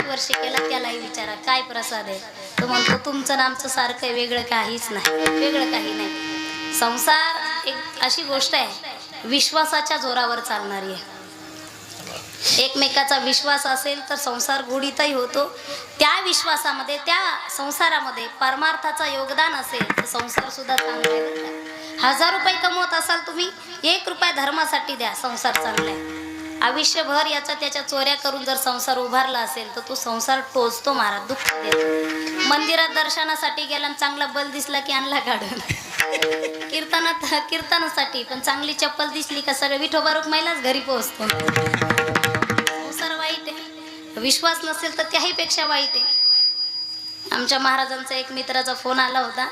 वर्षे केला त्यालाही विचारा काय प्रसाद आहे? तो म्हणतो तुमचं नामचं सारखं वेगळं काहीच नाही. वेगळं काही नाही. संसार एक अशी गोष्ट आहे विश्वासाच्या जोरावर चालणारी आहे. एकमेकाचा विश्वास असेल तर संसार गोडीतही होतो. त्या विश्वासामध्ये त्या संसारामध्ये परमार्थाचा योगदान असेल तर संसार सुद्धा चांगला आहे. हजार रुपये कमवत असाल तुम्ही एक रुपया धर्मासाठी द्या संसार चांगला आहे. आयुष्यभर याचा त्याच्या चोऱ्या करून जर संसार उभारला असेल तर तो संसार टोचतो महाराज दुःख देतो. मंदिरात दर्शनासाठी गेला आणि चांगला बल दिसला की आणला काढून. कीर्तनात कीर्तनासाठी पण चांगली चप्पल दिसली का सगळं विठोबारूक महिलाच घरी पोहोचतो. संसार वाईट आहे. विश्वास नसेल तर त्याही पेक्षा वाईट आहे. आमच्या महाराजांचा एक मित्राचा फोन आला होता.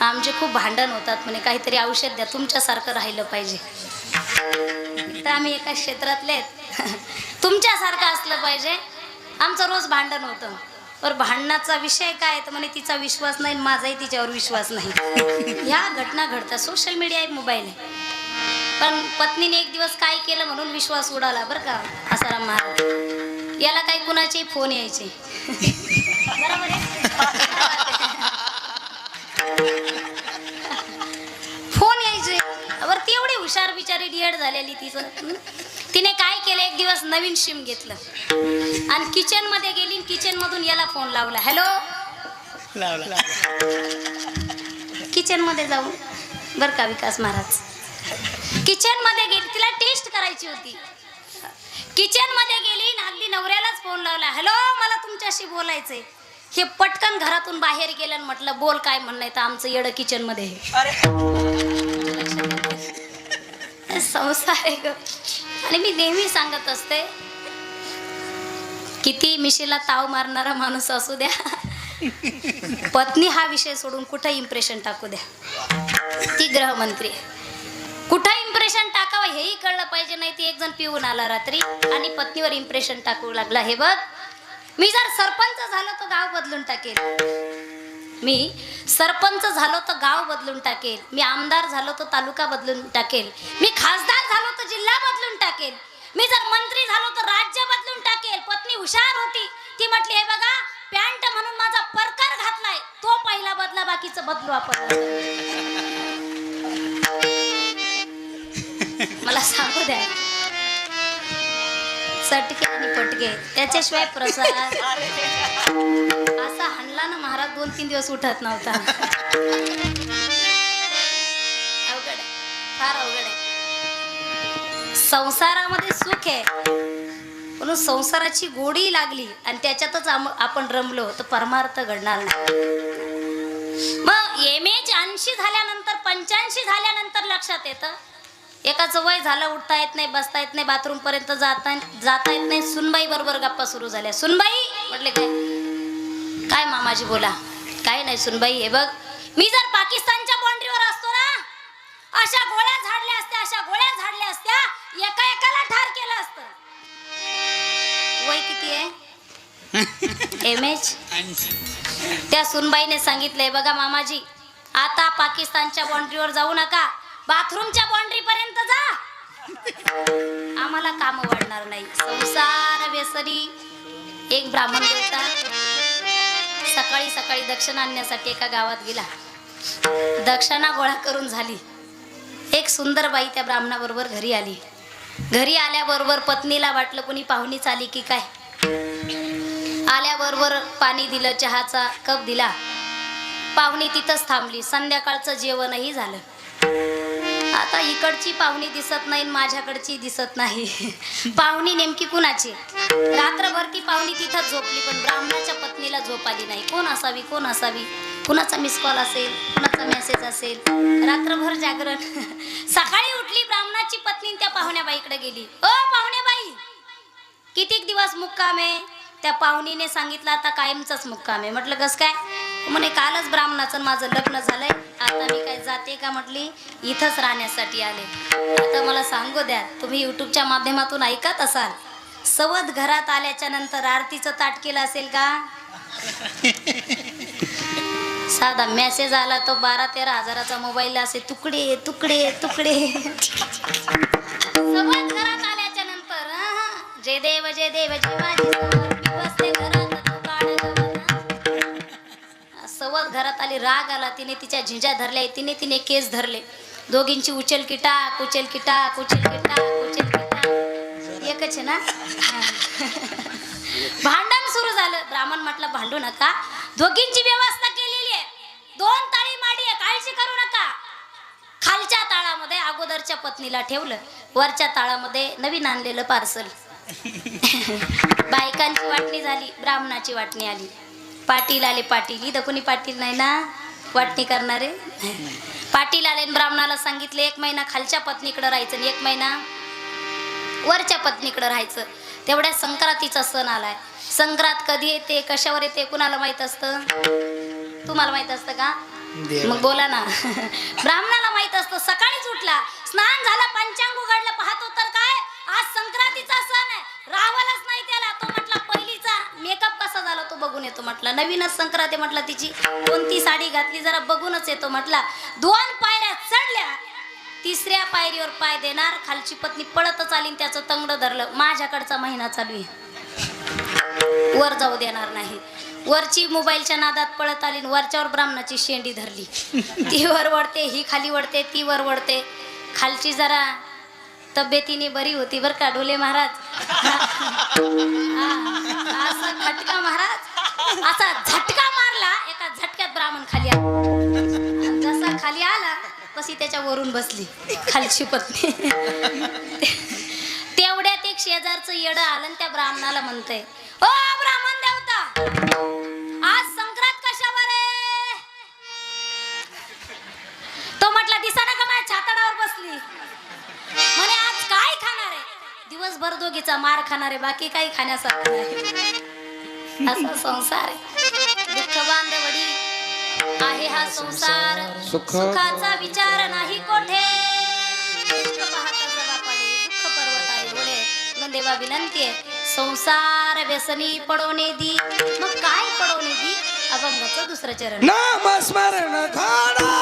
आमचे खूप भांडण होतात म्हणे काहीतरी औषध द्या तुमच्यासारखं राहिलं पाहिजे. तर आम्ही एका क्षेत्रातले आहेत. तुमच्यासारखं असलं पाहिजे. आमचं रोज भांडण होतं. पर भांडणाचा विषय काय? तर म्हणे तिचा विश्वास नाही माझाही तिच्यावर विश्वास नाही. ह्या घटना घडतात. सोशल मीडिया आहे मोबाईल आहे. पण पत्नीने एक दिवस काय केलं म्हणून विश्वास उडाला बरं का आसाराम महाराज? याला काही कुणाचे फोन यायचे. बरोबर आहे? यायचे वर ती एवढी हुशार बिचारी डिएड झालेली तिचं? तिने काय केलं? एक दिवस नवीन शिम घेतलं. आणि किचनमध्ये गेली किचन मधून याला फोन लावला. हॅलो लावला. किचनमध्ये जाऊन बर का विकास महाराज. किचनमध्ये गेली. तिला टेस्ट करायची होती. किचनमध्ये गेली अगदी नवऱ्यालाच फोन लावला. हॅलो मला तुमच्याशी बोलायचंय. हे पटकन घरातून बाहेर गेलं म्हटलं बोल काय म्हणणं तर आमचं येडं किचनमध्ये. संसार आहे ग. आणि मी नेहमी सांगत असते किती मिशीला ताव मारणारा माणूस असू द्या. पत्नी हा विषय सोडून कुठं इम्प्रेशन टाकू द्या. ती गृहमंत्री कुठं इम्प्रेशन टाकावं हेही कळलं पाहिजे नाही ती एक जण पिऊन आला रात्री आणि पत्नीवर इम्प्रेशन टाकू लागला. हे बघ मी जर सरपंच झालो तर गाव बदलून टाकेल. मी सरपंच झालो तर गाव बदलून टाकेल. मी आमदार झालो तर तालुका बदलून टाकेल. मी खासदार झालो तर जिल्हा बदलून टाकेल. मी जर मंत्री झालो तर राज्य बदलून टाकेल. पत्नी हुशार होती. ती म्हटली हे बघा पॅन्ट म्हणून माझा परकार घातलाय. तो पहिला बदला बाकीचं बदलू आपण. मला सांगू द्या. चटके आणि पटके. त्याच्याशिवाय प्रसाद. असा हाणला ना महाराज दोन तीन दिवस उठत नव्हता. अवघड आहे. फार अवघड आहे. संसारामध्ये सुख आहे. म्हणून संसाराची गोडी लागली आणि त्याच्यातच आपण रमलो तर परमार्थ घडणार नाही. मग एम एच ऐंशी झाल्यानंतर पंच्याऐंशी झाल्यानंतर लक्षात येतं? एकाचं वय झालं उठता येत नाही बसता येत नाही बाथरूम पर्यंत जाता जाता येत नाही. सुनबाई बरोबर गप्पा सुरू झाल्या. सुनबाई म्हटले काय? काय मामाजी बोला. काय नाही सुनबाई हे बघ. मी जर पाकिस्तानच्या बाउंड्रीवर असतो ना अशा गोळ्या झाडल्या असत्या अशा गोळ्या झाडल्या असत्या एका एकाला ठार केलं असतं. वय किती आहे? एम एच त्या सुनबाईने सांगितलंय बघा मामाजी आता पाकिस्तानच्या बाउंड्रीवर जाऊ नका. बाथरूमच्या बाउंड्री आम्हाला काम वाढणार नाही. संसार व्यसनी एक ब्राह्मण देवता सकाळी सकाळी दक्षिणा आणण्यासाठी एका गावात गेला. दक्षिणा गोळा करून झाली. एक सुंदर बाई त्या ब्राह्मणाबरोबर घरी आली. घरी आल्याबरोबर पत्नीला वाटलं कोणी पाहुणीच आली की काय? आल्याबरोबर पाणी दिलं चहाचा कप दिला. पाहुणी तिथंच थांबली. संध्याकाळचं जेवणही झालं. आता इकडची पाहुणी दिसत नाही माझ्याकडची दिसत नाही. पाहुणी नेमकी कुणाची? रात्रभर ती पाहुणी तिथं झोपली पण ब्राह्मणाच्या पत्नीला झोप आली नाही. कोण असावी कोण असावी? कुणाचा मिस कॉल असेल कुणाचा मेसेज असेल? रात्रभर जागरण. सकाळी उठली ब्राह्मणाची पत्नी त्या पाहुण्याबाईकडे गेली. ओ पाहुण्याबाई! कितीक दिवस मुक्काम आहे? त्या पाहुणीने सांगितलं आता कायमचाच मुक्काम आहे. म्हटलं कस काय? म्हणे कालच ब्राह्मणाचं माझं लग्न झालंय. आता मी काय जाते का म्हटली? इथंच राहण्यासाठी आले. आता मला सांगू द्या तुम्ही युट्यूबच्या माध्यमातून ऐकत असाल. सवत घरात आल्याच्यानंतर आरतीचं ताट केलं असेल का? साधा मेसेज आला तो बारा तेरा हजाराचा मोबाईल असे तुकडे तुकडे तुकडे. सवत घरात आल्याच्यानंतर जय देव जय देव जय माझी सवत, मी सवत घरात आली राग आला तिने तिच्या झिंजा धरल्या तिने तिने केस धरले. दोघींची उचल किटा टाक उचल किटा टाक उचल किटा उचल एकच आहे ना? भांडण सुरू झालं. ब्राह्मण म्हटलं भांडू नका. दोघींची व्यवस्था केलेली आहे. दोन ताळी माडी आहे. काळजी करू नका. खालच्या ताळामध्ये अगोदरच्या पत्नीला ठेवलं. वरच्या ताळामध्ये नवीन आणलेलं पार्सल. बायकांची वाटणी झाली. ब्राह्मणाची वाटणी आली. पाटील आले पाटील. इथं कोणी पाटील नाही ना? वाटणी करणारे? पाटील आले ब्राह्मणाला सांगितले एक महिना खालच्या पत्नीकडे राहायचं आणि एक महिना वरच्या पत्नीकडे राहायचं. तेवढ्या संक्रांतीचा सण आलाय. संक्रांत कधी येते कशावर येते कुणाला माहीत असतं? तुम्हाला माहीत असतं का. मग बोला ना. ब्राह्मणाला माहीत असतं सकाळीच उठला. स्नान झालं पंचांग उघडलं पाहतो तर काय? आज संक्रांतीचा सण आहे. रावलच नाही त्याला. तो म्हटला पहिलीचा मेकअप कसा झाला तो बघून येतो म्हटला. नवीनच संक्रांती म्हटलं म्हटला तिची. कोणती साडी घातली जरा बघूनच येतो म्हटला. दोन पायऱ्या चढल्या. तिसऱ्या पायरीवर पाय देणार. खालची पत्नी पळतच आली त्याचं तंगड धरलं. माझ्याकडचा महिना चालू आहे. वर जाऊ देणार नाही. वरची मोबाईलच्या नादात पळत आली वरच्यावर ब्राह्मणाची शेंडी धरली. ती वर वडते ही खाली वडते ती वर वडते खालची जरा तब्येतीने बरी होती बर का डोले महाराज? असा महाराज. असा झटका मारला एका झटक्यात ब्राह्मण खाली आला. जसा खाली आला तशी त्याच्या वरून बसली खालची पत्नी. तेवढ्यात एक शेजारचं येडं आलं आणि त्या ब्राह्मणाला म्हणतंय ओ ब्राह्मण देवता आज संक्रांत कशावर आहे? तो म्हटला दिसा का माझ्या छाताडावर बस. दिवसभर दोघीचा मार खाणार बाकी काही खाण्यासारखं नाही. असा संसार दुःख बांधवडी आहे हा संसार. सुख- सुखाचा विचार नाही कोठे. देवा विनंती आहे. संसार व्यसनी पडवणे दी. मग काय पडवणे दी? अभंगाचं दुसरं चरण. नामस्मरण घाडा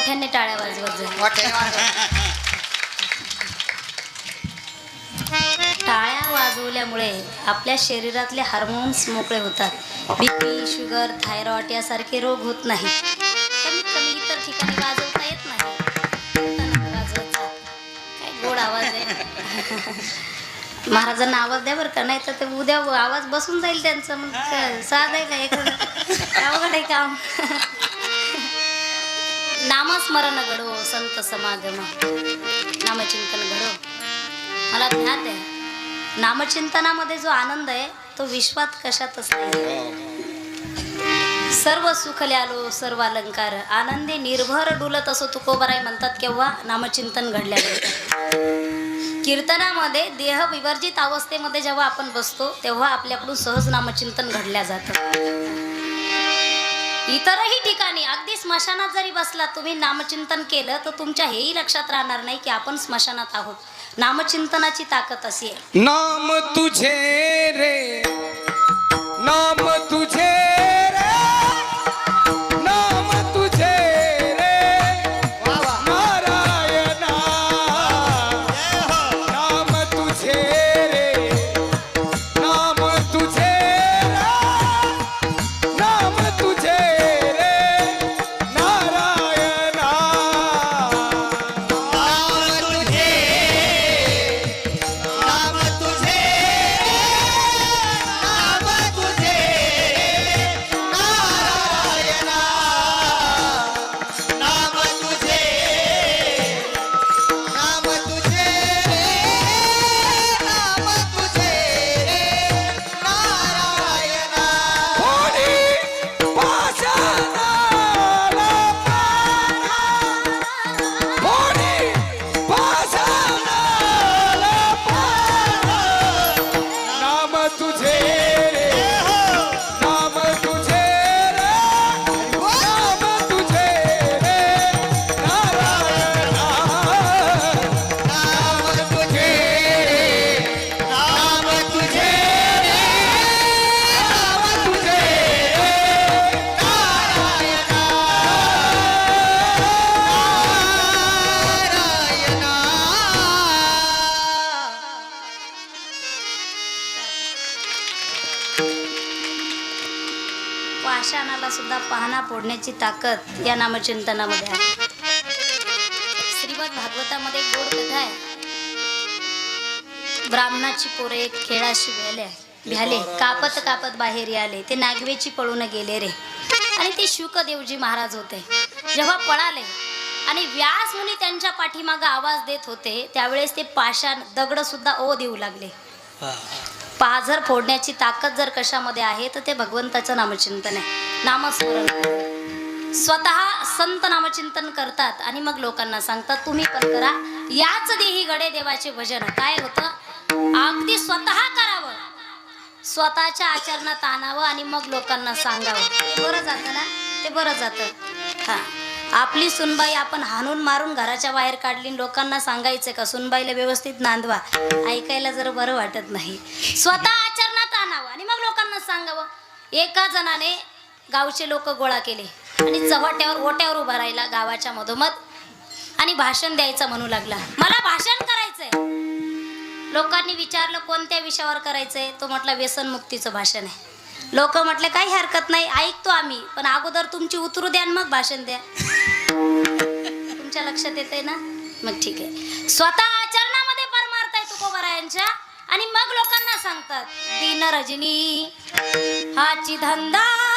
मोठ्याने टाळ्या वाजवत जा मोठ्याने वाजव. टाळ्या वाजवल्यामुळे आपल्या शरीरातले हार्मोन्स मोकळे होतात. बीपी शुगर थायरॉइड यासारखे रोग होत नाही कमीत कमी इतर ठिकाणी वाजवता येत नाही. हातानं वाजवत जा. काय गोड आवाज आहे. महाराजांना आवाज द्या बरं का नाही तर ते उद्या आवाज बसून जाईल त्यांचं. मग काय, साध आहे का एखादं अवघड आहे काम. नामस्मरण घडो संत समागम। नामचिंतन घडो। मला ज्ञात आहे. नामचिंतनामध्ये जो आनंद आहे तो विश्वात कशातच नाही सर्व सुखले आलो सर्व अलंकार आनंदी निर्भर डुलत असो तुकोबराय म्हणतात केव्हा? नामचिंतन घडल्यानंतर. कीर्तनामध्ये देह विवर्जित अवस्थेमध्ये जेव्हा आपण बसतो तेव्हा आपल्याकडून सहज नामचिंतन घडल्या जातं. इतरही ठिकाणी अगदी स्मशानात जरी बसला तुम्ही नामचिंतन केलं तर तुमच्या हेही लक्षात राहणार नाही की आपण स्मशानात आहोत. नामचिंतनाची ताकद अशी आहे. नाम तुझे रे नाम तुझे फोडण्याची ताकद या नामचिंतनामध्ये आहे. श्रीमद भागवतामध्ये एक गोड कथा आहे. ब्राह्मणाची पोरे एक खेळाशी भ्याले भ्याले कापत कापत बाहेर आले ते नागवेची पळून गेले रे. आणि ते शुकदेवजी महाराज होते. जेव्हा पळाले आणि व्यास मुनी त्यांच्या पाठीमागं आवाज देत होते त्यावेळेस ते पाषाण दगड सुद्धा ओ देऊ लागले. पाझर फोडण्याची ताकद जर कशामध्ये आहे तर ते भगवंताचं नामचिंतन आहे. नामस्मरण. स्वतः संत नामचिंतन करतात आणि मग लोकांना सांगतात तुम्ही पण करा. याच देही गडे देवाचे भजन. काय होतं? अगदी स्वतः करावं. स्वतःच्या आचरणात आणावं आणि मग लोकांना सांगावं. बरं जातं ना? ते बरं जातं. हा. आपली सुनबाई आपण हाणून मारून घराच्या बाहेर काढली आणि लोकांना सांगायचं का सुनबाईला व्यवस्थित नांदवा. ऐकायला जर बरं वाटत नाही. स्वतः आचरणात आणावं आणि मग लोकांना सांगावं. एका जणाने गावचे लोक गोळा केले. आणि चव्हाट्यावर ओट्यावर उभा राहिला गावाच्या मधोमध. आणि भाषण द्यायचं म्हणू लागला. मला भाषण करायचंय. लोकांनी विचारलं कोणत्या विषयावर करायचंय? तो म्हटला व्यसनमुक्तीचं भाषण आहे. लोक म्हटले काही हरकत नाही ऐकतो आम्ही. पण अगोदर तुमची उतरू द्या मग भाषण द्या. तुमच्या लक्षात येते ना? मग ठीक आहे. स्वतः आचरणामध्ये परमार्थ मारताय तुकोबरायांच्या. आणि मग लोकांना सांगतात दिन रजनी हाची धंदा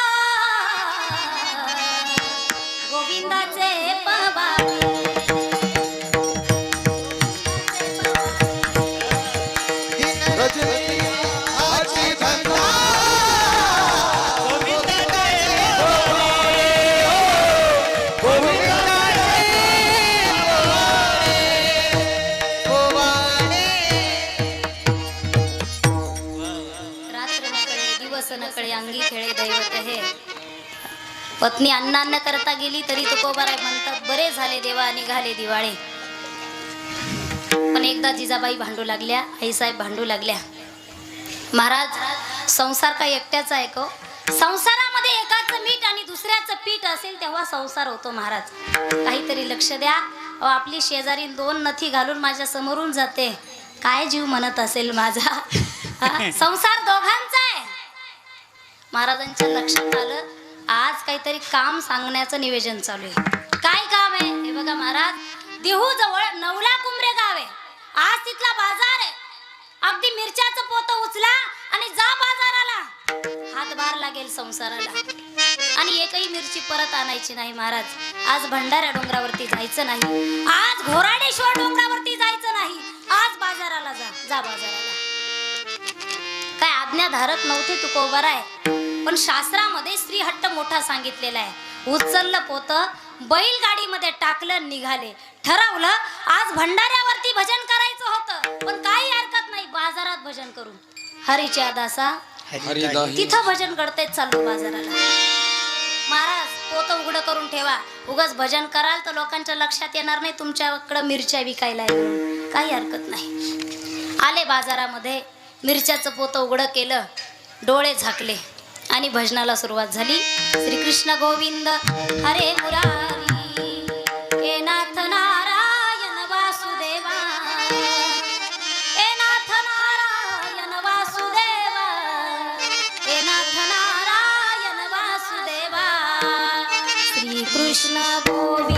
大家 पत्नी अन्नान्न करता गेली तरी तुकोबाराय म्हणतात बरे झाले देवा निघाले दिवाळे. पण एकदा जिजाबाई भांडू लागल्या आईसाहेब भांडू लागल्या. महाराज संसार काय एकट्याचा आहे को संसारामध्ये एकाचं मीठ आणि दुसऱ्याचं पीठ असेल तेव्हा संसार होतो महाराज. काहीतरी लक्ष द्या. आपली शेजारी दोन नथी घालून माझ्या समोरून जाते. काय जीव म्हणत असेल माझा? संसार दोघांचा आहे. महाराजांच्या लक्षात आलं आज काहीतरी काम सांगण्याचं निवेदन चालू आहे. काय काम आहे? हे बघा महाराज देहू जवळ नवला कुंभरे गाव आहे. आज तिथला बाजार आहे. अगदी मिरच्याचं पोत उचला आणि जा बाजाराला. हातभार लागेल संसाराला. आणि एकही मिरची परत आणायची नाही महाराज. आज भंडाऱ्या डोंगरावरती जायचं नाही. आज घोराडेश्वर डोंगरावरती जायचं नाही. आज बाजाराला जा. जा बाजाराला. काय आज्ञा आज्ञाधारक नव्हते? तुकोबर आहे. पण शास्त्रामध्ये स्त्री हट्ट मोठा सांगितलेला आहे. उचललं पोत बैलगाडीमध्ये टाकलं निघाले. ठरवलं आज भंडाऱ्यावरती भजन करायचं होतं. पण काही हरकत नाही बाजारात भजन करून. हरीच्या दासा तिथं भजन करतायत चाललो बाजाराला. महाराज पोत उघडं करून ठेवा. उगाच भजन कराल तर लोकांच्या लक्षात येणार नाही तुमच्याकडं मिरच्या विकायला. काही हरकत नाही. आले बाजारामध्ये मिरच्याचं पोतं उघडं केलं. डोळे झाकले. आणि भजनाला सुरुवात झाली. श्रीकृष्ण गोविंद हरे मुरारी हे नाथ नारायण वासुदेवा हे नाथ नारायण वासुदेवा हे नाथ नारायण वासुदेवा श्रीकृष्ण गोविंद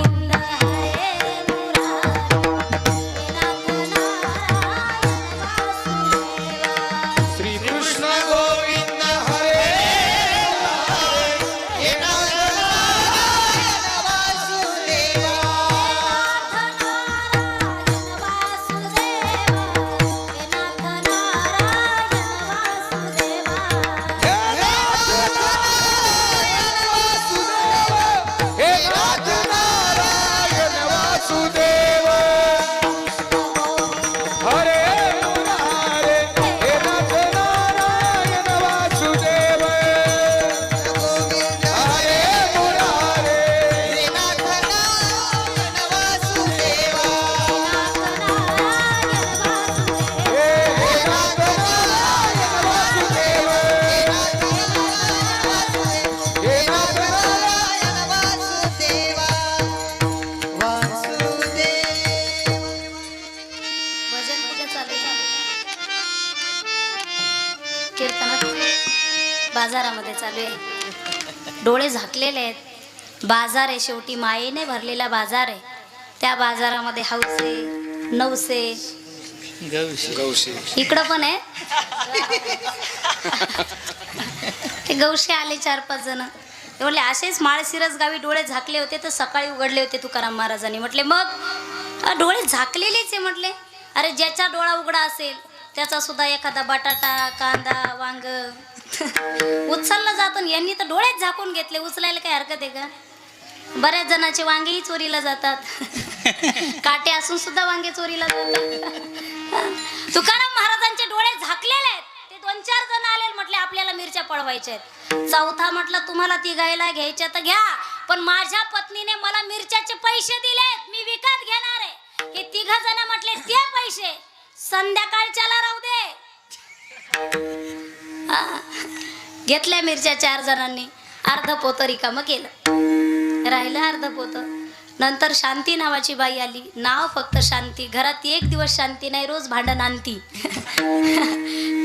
डोळे झाकलेले आहेत. बाजार आहे शेवटी मायेने भरलेला बाजार आहे. त्या बाजारामध्ये हौसे नवसे गौशी इकडं पण आहे. ते गौशे आले चार पाच जण. ते म्हटले असेच माळशिरस गावी डोळे झाकले होते तर सकाळी उघडले होते तुकाराम महाराजांनी. म्हटले मग? "अ, डोळे झाकलेलेच आहे. म्हटले अरे ज्याचा डोळा उघडा असेल त्याचा सुद्धा एखादा बटाटा कांदा वांग उचललं जातं यांनी तर डोळेच झाकून घेतले. उचलायला काही हरकत आहे का? बऱ्याच जणांचे वांगेही चोरीला जातात. काटे असून सुद्धा वांगे चोरीला जातात. तुकाराम महाराजांचे डोळे झाकलेले आहेत. ते दोन चार जण आले म्हटले आपल्याला मिरच्या पळवायच्या आहेत. चौथा म्हटलं तुम्हाला तिघायला घ्यायच्या तर घ्या पण माझ्या पत्नीने मला मिरच्याचे पैसे दिलेत मी विकत घेणार आहे. हे तिघ जण म्हटले ते पैसे संध्याकाळच्याला राहू दे. घेतल्या मिरच्या चार जणांनी. अर्ध पोतं रिकामं केलं. राहिलं अर्ध पोतं. नंतर शांती नावाची बाई आली. नाव फक्त शांती. घरात एक दिवस शांती नाही रोज भांडण आणती.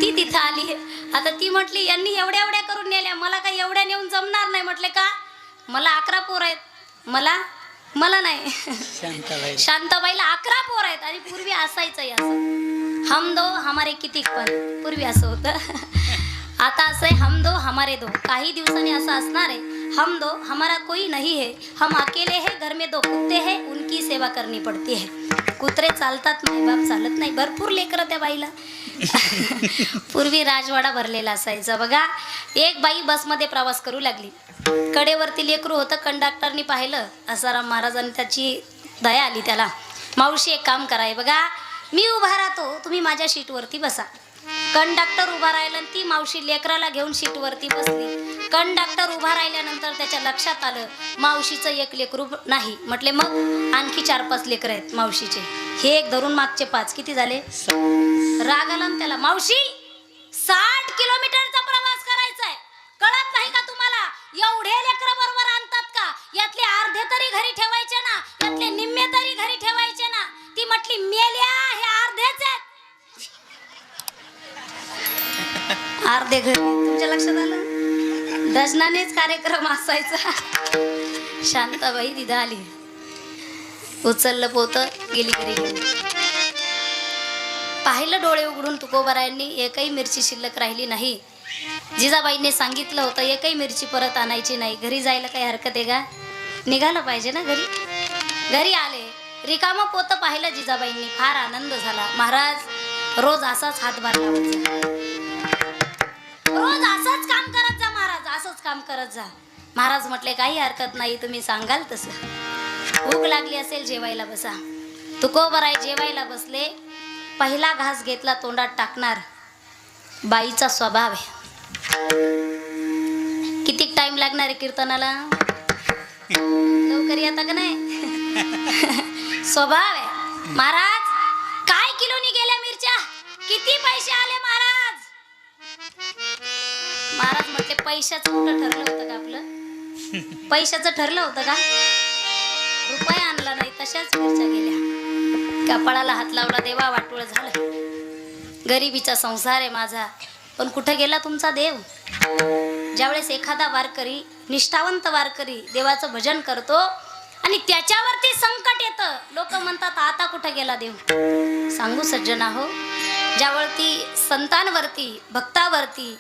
ती तिथं आली. आता ती म्हटली यांनी एवढ्या एवढ्या करून नेल्या. मला काय एवढ्या नेऊन जमणार नाही. म्हटले का? मला अकरा पोर आहेत. मला? मला नाही. शांताबाई. शांताबाईला अकरा पोर आहेत. आणि पूर्वी असायचंय असं. हम दो हमारे कितीक पण. पूर्वी असं होतं. आता असं आहे हम दो हमारे दो. काही दिवसांनी असं असणार आहे हम दो हमारा कोई नहीं है. हम अकेले है घर में दो कुत्ते है उनकी सेवा करनी पड़ती है. कुत्रे चालतात नाही बाप चालत नाही. भरपूर लेकरं त्या बाईला. पूर्वी राजवाडा भरलेला असायचा. बघा एक बाई बसमध्ये प्रवास करू लागली. कडेवरती लेकरू होतं कंडक्टरनी पाहिलं. असाराम महाराजांनी त्याची दया आली त्याला. मावशी एक काम कराय बघा. मी उभा राहतो तुम्ही माझ्या सीटवरती बसा. कंडक्टर उभा राहिला ती मावशी लेकराला घेऊन सीटवरती बसली. कंडक्टर उभा राहिल्यानंतर त्याच्या लक्षात आलं मावशीचं एक लेकरू नाही. म्हटले मग आणखी चार पाच लेकर आहेत मावशीचे. हे एक धरून मागचे पाच. किती झाले? राग आला त्याला मावशी साठ किलोमीटरचा प्रवास करायचा आहे. कळत नाही का तुम्हाला? एवढे लेकर बरोबर आणतात का? यातले अर्धे तरी घरी ठेवायचे ना? यातले निम्मे तरी घरी ठेवायचे ना? ती म्हटली मेल्या हे अर्धेच आहेत. अर्धे घरी. तुमच्या लक्षात आलं? दर्शनानेच कार्यक्रम असायचा. शांताबाई तिथं आली. उचललं पोत गेली घरी. पाहिलं डोळे उघडून तुकोबारायांनी एकही मिरची शिल्लक राहिली नाही. जिजाबाईंनी सांगितलं होतं एकही मिरची परत आणायची नाही. घरी जायला काही हरकत आहे का? निघालं पाहिजे ना घरी. घरी आले. रिकामं पोतं पाहिलं जिजाबाईंनी. फार आनंद झाला. महाराज रोज असाच हातभार लावत रोज असंच काम करत जा महाराज असंच काम करत जा. महाराज म्हटले काही हरकत नाही तुम्ही सांगाल तसं. भूक लागली असेल जेवायला बसा. तुकोबराय जेवायला बसले. पहिला घास घेतला तोंडात टाकणार. बाईचा स्वभाव आहे. किती टाइम लागणार आहे कीर्तनाला? लवकर येता का नाही? स्वभाव आहे. महाराज काय किलोनी गेल्या मिरच्या? किती पैसे आले महाराज म्हटले पैशाचं कुठं ठरलं होतं का आपलं? पैशाचं ठरलं होतं का? रुपये आणला नाही तशाच मिरच्या गेल्या. कपाळाला हात लावला देवा वाटोळ झालं. गरिबीचा संसार आहे माझा. पण कुठं गेला तुमचा देव? ज्यावेळेस एखादा वारकरी निष्ठावंत वारकरी देवाचं भजन करतो आणि त्याच्यावरती संकट येतं लोक म्हणतात आता कुठं गेला देव? सांगू सज्जना हो ज्यावरती संतांवरती भक्तावरती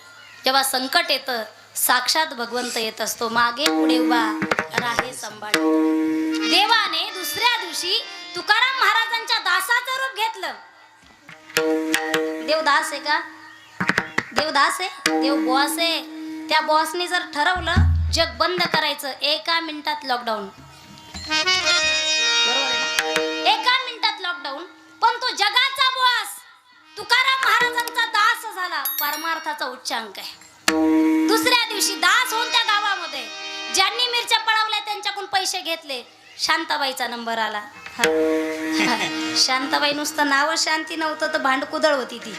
जेव्हा संकट येतं साक्षात भगवंत येत असतो. मागे पुढे उभा राहे संभाळ देवाने दुसऱ्या दिवशी तुकाराम महाराजांच्या दासाचं रूप घेतलं. देवदास आहे का? देवदास आहे? देव बॉस आहे. त्या बॉसने जर ठरवलं जग बंद करायचं एका मिनिटात लॉकडाऊन एका मिनिटात लॉकडाऊन पण तो जगाचा बॉस तुकाराम परमार्थाचा उच्चांक आहे. दुसऱ्या दिवशी दास होऊन त्या गावामध्ये ज्यांनी मिरच्या पळवल्या त्यांच्याकडून पैसे घेतले. शांताबाईचा नंबर आला. शांताबाई नुसतं नाव शांती नव्हतं तर भांडकुदळ होती ती.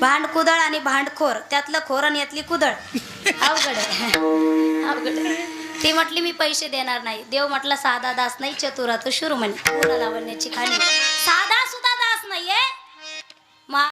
भांडकुदळ आणि भांडखोर त्यातलं खोर आणि यातली कुदळ. अवघड अवघड ती म्हटली मी पैसे देणार नाही. देव म्हटला साधा दास नाही चतुरा तो शुरू म्हणे. पूर्ण लावण्याची खाणी? साधा